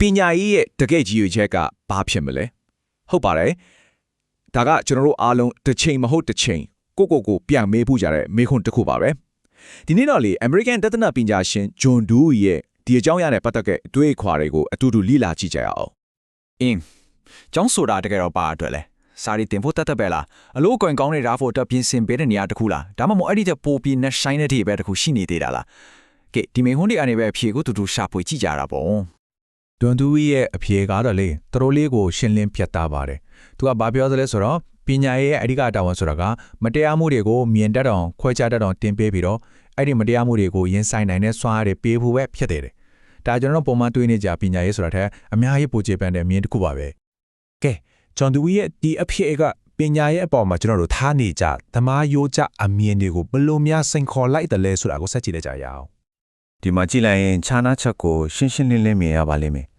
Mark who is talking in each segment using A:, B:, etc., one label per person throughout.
A: ပညာရေးရဲ့တကယ့်ကြီးရွေချက်ကဘာဖြစ်မလဲဟုတ်ပါတယ်ဒါကကျွန်တော်တို့အားလုံးတစ်ချိန်မဟုတ်တစ်ချိန်ကိုကိုကိုပြန်မေးဖို့ကြတဲ့မေးခွန်းတစ်ခုပါပဲဒီနေ့တော့လေ American တသနာပညာရှင် John Dewey ရဲ့ဒီအကြောင်းအရာနဲ့ပတ်သက်တဲ့အတွေ့အခွာတွေကိုအတူတူလေ့လာကြည့်ကြရအောင်
B: အင်းကျောင်းဆိုတာတကယ်တော့ပါအတွက်လဲစာရီတင်ဖို့တတ်တတ်ပဲလားအလို့ကွန်ကောင်းနေတာဖို့အတွက်ပြင်ဆင်ပေးတဲ့နေရာတစ်ခုလားဒါမှမဟုတ်အဲ့ဒီတဲ့ပိုပြီးနဲ့ဆိုင်တဲ့ဒီပဲတစ်ခုရှိနေသေးတာလားကဲဒီမေဟွန်းတွေအနေပဲအဖြေကိုတူတူရှာဖွေကြည့်ကြတာပေါ့
C: ဒွန်တူဝီရဲ့အဖြေကတော့လေတရိုးလေးကိုရှင်းလင်းပြတ်သားပါတယ်သူကဘာပြောသလဲဆိုတော့ပညာရေးရဲ့အဓိကတာဝန်ဆိုတာကမတရားမှုတွေကိုမြင်တတ်အောင်ခွဲခြားတတ်အောင်တင်ပေးပြီးတော့အဲ့ဒီမတရားမှုတွေကိုရင်ဆိုင်နိုင်တဲ့စွမ်းအားတွေပေးဖို့ပဲဖြစ်တယ်ဒါကျွန်တော်တို့ပုံမှန်တွေ့နေကြပညာရေးဆိုတာထက်အများကြီးပိုကျေပန်တဲ့မြင်တစ်ခုပါပဲ
D: ကဲဂျွန်ဒူဝီရဲ့ဒီအဖြစ်ကပညာရဲ့အပေါ်မှာကျွန်တော်တို့ထားနေကြသမားရိုးကြအမြင်တွေကိုဘယ်လိုများစိန်ခေါ်လိုက်တယ်လဲဆိုတာကိုဆက်ကြည့်လိုက်ကြရအောင်
E: ဒီမှာကြည့်လိုက်ရင်ခြားနားချက်ကိုရှင်းရှင်းလင်းလင်းမြင်ရပါလိမ့်မယ်။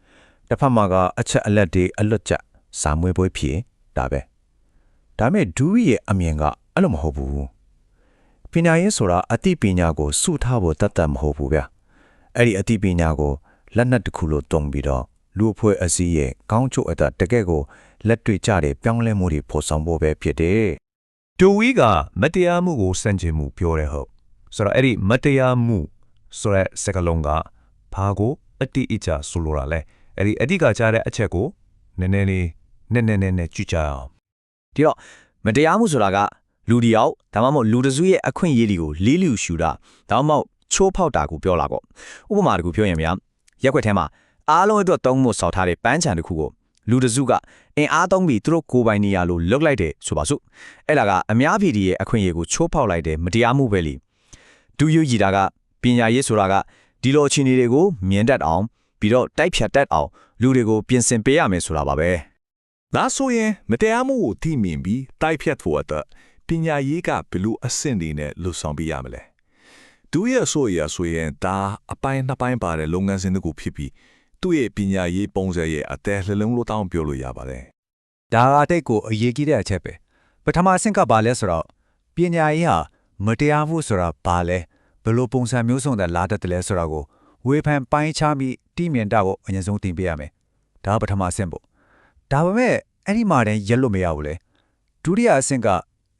E: တစ်ဖက်မှာကအချက်အလက်တွေအလွတ်ကျစာမွေးပွဲဖြစ်ဒါပဲ။ဒါမဲ့ဒူးရဲ့အမြင်ကအဲ့လိုမဟုတ်ဘူး။ပညာရေးဆိုတာအသိပညာကိုစုထားဖို့တတ်တတ်မဟုတ်ဘူးဗျ။အဲ့ဒီအသိပညာကိုလက်နက်တစ်ခုလိုတုံပြီးတော့လူအဖွဲ့အစည်းရဲ့ကောင်းချို့အတတကယ့်ကိုလက်တွေ့ကြတဲ့ပြောင်းလဲမှုတွေဖော်ဆောင်ဖို့ပဲဖြစ်တယ်။
D: ဒူဝီကမတရားမှုကိုစန့်ကျင်မှုပြောတယ်ဟုတ်ဆိုတော့အဲ့ဒီမတရားမှုဆိုတဲ့စကားလုံးကဘာကိုအတိအကျဆိုလိုတာလဲ အဲ့ဒီအတိကကြားတဲ့အချက်ကိုနည်းနည်းလေးနည်းနည်းနည်းနည်းကြည့်ကြအောင်
B: ဒီတော့မတရားမှုဆိုတာကလူတစ်ယောက်ဒါမှမဟုတ်လူတစ်စုရဲ့အခွင့်အရေးတွေကိုလေးလူရှူတာဒါမှမဟုတ်ချိုးဖောက်တာကိုပြောလာပေါ့ဥပမာတစ်ခုပြောရင်ဗျာရက်ွက်ထဲမှာအားလုံးအတွက်သုံးဖို့စောက်ထားတဲ့ပန်းချံတစ်ခုကိုလူတစ်စုကအင်အားသုံးပြီးသူတို့ကိုယ်ပိုင်နေရလို့လုတ်လိုက်တယ်ဆိုပါစို့အဲ့ဒါကအများပြည်သူရဲ့အခွင့်အရေးကိုချိုးဖောက်လိုက်တဲ့မတရားမှုပဲလေဒူယူကြီးတာကပညာရေးဆိုတာကဒီလိုအခြေအနေတွေကိုမြင်တတ်အောင် ပြီးတော့တိုက်ဖြတ်တတ်အောင်လူတွေကိုပြင်ဆင်ပေးရမယ်ဆိုတာပါပဲ
F: ဒါဆိုရင်မတရားမှုကိုသိမြင်ပြီးတိုက်ဖြတ်ဖို့အတွက်ပညာရေးကဘယ်လိုအဆင့်တွေနဲ့လှုပ်ဆောင်ပြရမလဲ။သူရဲ့ဆိုရဆိုရင်ဒါအပိုင်းနှစ်ပိုင်းပါတဲ့လုပ်ငန်းစဉ်တစ်ခုဖြစ်ပြီးသူ့ရဲ့ပညာရေးပုံစံရဲ့အသေးလှလုံးလို့တောင်းပြောလို့ရပါတယ်
G: ဒါကတိတ်ကိုအရေးကြီးတဲ့အချက်ပဲပထမအဆင့်ကဘာလဲဆိုတော့ပညာရေးဟာမတရားမှုဆိုတာဘာလဲဘယ်လိုပုံစံမျိုးစုံတဲ့လာတတ်တယ်လဲဆိုတာကို ဝေဖန်ပိုင်းခြားပြီးတိမြင်တာကိုအရင်ဆုံးသင်ပေးရမယ်ဒါကပထမအဆင့်ပေါ့ဒါပေမဲ့အဲ့ဒီမှာတည်းရက်လို့မရဘူးလေဒုတိယအဆင့်က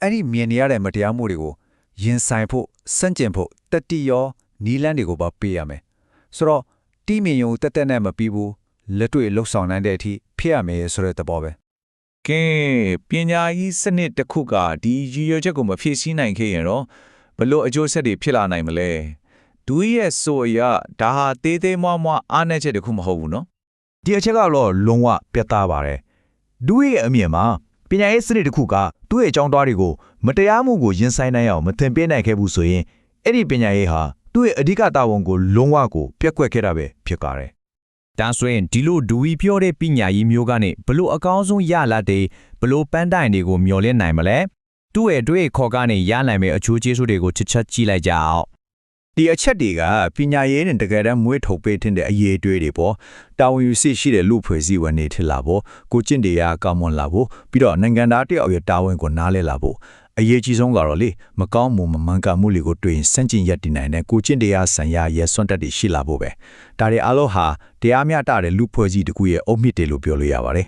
G: အဲ့ဒီမြင်နေရတဲ့မတရားမှုတွေကိုရင်ဆိုင်ဖို့စန့်ကျင်ဖို့တတိယောနီလန်းတွေကိုပါပေးရမယ်ဆိုတော့တိမြင်ယုံတက်တက်နဲ့မပြီးဘူးလက်တွေ့လှုပ်ဆောင်နိုင်တဲ့အထိဖြစ်ရမယ်ဆိုတဲ့သဘောပဲ
C: ကဲပညာရေးစနစ်တစ်ခုကဒီရည်ရွယ်ချက်ကိုမဖြည့်ဆည်းနိုင်ခဲ့ရင်တော့ဘလို့အကျိုးဆက်တွေဖြစ်လာနိုင်မလဲ ဒူးရဲ့ဆိုအရဒါဟာသေးသေးမွားမွားအားနည်းချက်တစ်ခုမဟုတ်ဘူးနော်
D: ဒီအချက်ကတော့လုံးဝပြတ်သားပါတယ်ဒူးရဲ့အမြင်မှာပညာရေးစနစ်တစ်ခုကသူ့ရဲ့အကြောင်းသားတွေကိုမတရားမှုကိုရင်ဆိုင်နိုင်အောင်မသင်ပေးနိုင်ခဲ့ဘူးဆိုရင်အဲ့ဒီပညာရေးဟာသူ့ရဲ့အဓိကတာဝန်ကိုလုံးဝကိုပြက်ကွက်ခဲ့တာပဲဖြစ်ကြတယ်
H: ဒါဆိုရင်ဒီလိုဒူဝီပြောတဲ့ပညာရေးမျိုးကနေဘလို့အကောင်းဆုံးရလာတဲ့ဘလို့ပန်းတိုင်တွေကိုမျောလင့်နိုင်မလဲသူ့ရဲ့အတွေ့အခေါ်ကနေရနိုင်မယ့်အချိုးကျေးဇူးတွေကိုချက်ချက်ကြည့်လိုက်ကြအောင်
E: ဒီအချက်တွေကပညာရေးနဲ့တကယ်တမ်းမွေးထုတ်ပေးတဲ့အရေးအတွေ့တွေပေါ့တာဝန်ယူစိရှိတဲ့လူဖွဲ့စည်းဝင်နေထစ်လာဖို့ကိုကျင့်တရားကောင်းမွန်လာဖို့ပြီးတော့နိုင်ငံသားတယောက်ရဲ့တာဝန်ကိုနားလဲလာဖို့အရေးကြီးဆုံးကတော့လေမကောင်းမှုမမှန်ကန်မှုတွေကိုတွေ့ရင်စန့်ကျင်ရပ်တည်နိုင်တဲ့ကိုကျင့်တရားဆံရရဲစွန့်တက်တွေရှိလာဖို့ပဲဒါတွေအားလုံးဟာတရားမျှတတဲ့လူဖွဲ့စည်းတစ်ခုရဲ့အုတ်မြစ်တွေလို့ပြောလို့ရပါတယ်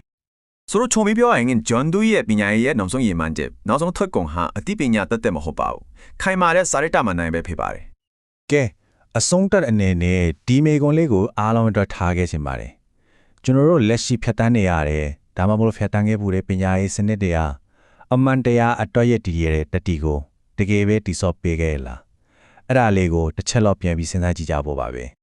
B: ဆိုတော့ချုံပြီးပြောရရင်ဂျွန်ဒူရဲ့ပညာရေးရဲ့နောက်ဆုံးရည်မှန်းချက်နောက်ဆုံးထွက်ကုန်ဟာအသိပညာတတ်တဲ့မဟုတ်ပါဘူးခိုင်မာတဲ့စာရိတ္တမန်နိုင်ပဲဖြစ်ပါတယ်
D: ကဲအဆုံးတက်အနေနဲ့ဒီမေကွန်လေးကိုအားလုံးအတွက်ထားခဲ့ခြင်းပါတယ်ကျွန်တော်တို့လက်ရှိဖြတ်တန်းနေရတယ်ဒါမှမဟုတ်ဖြတ်တန်းခဲ့မှုတဲ့ပညာရေးစနစ်တွေဟာအမှန်တရားအတွက်ရည်တည်ရတဲ့တတိကိုတကယ်ပဲတိစော့ပေးခဲ့လားအဲ့ဒါလေးကိုတစ်ချက်တော့ပြန်ပြီးစဉ်းစားကြည့်ကြဖို့ပါပဲ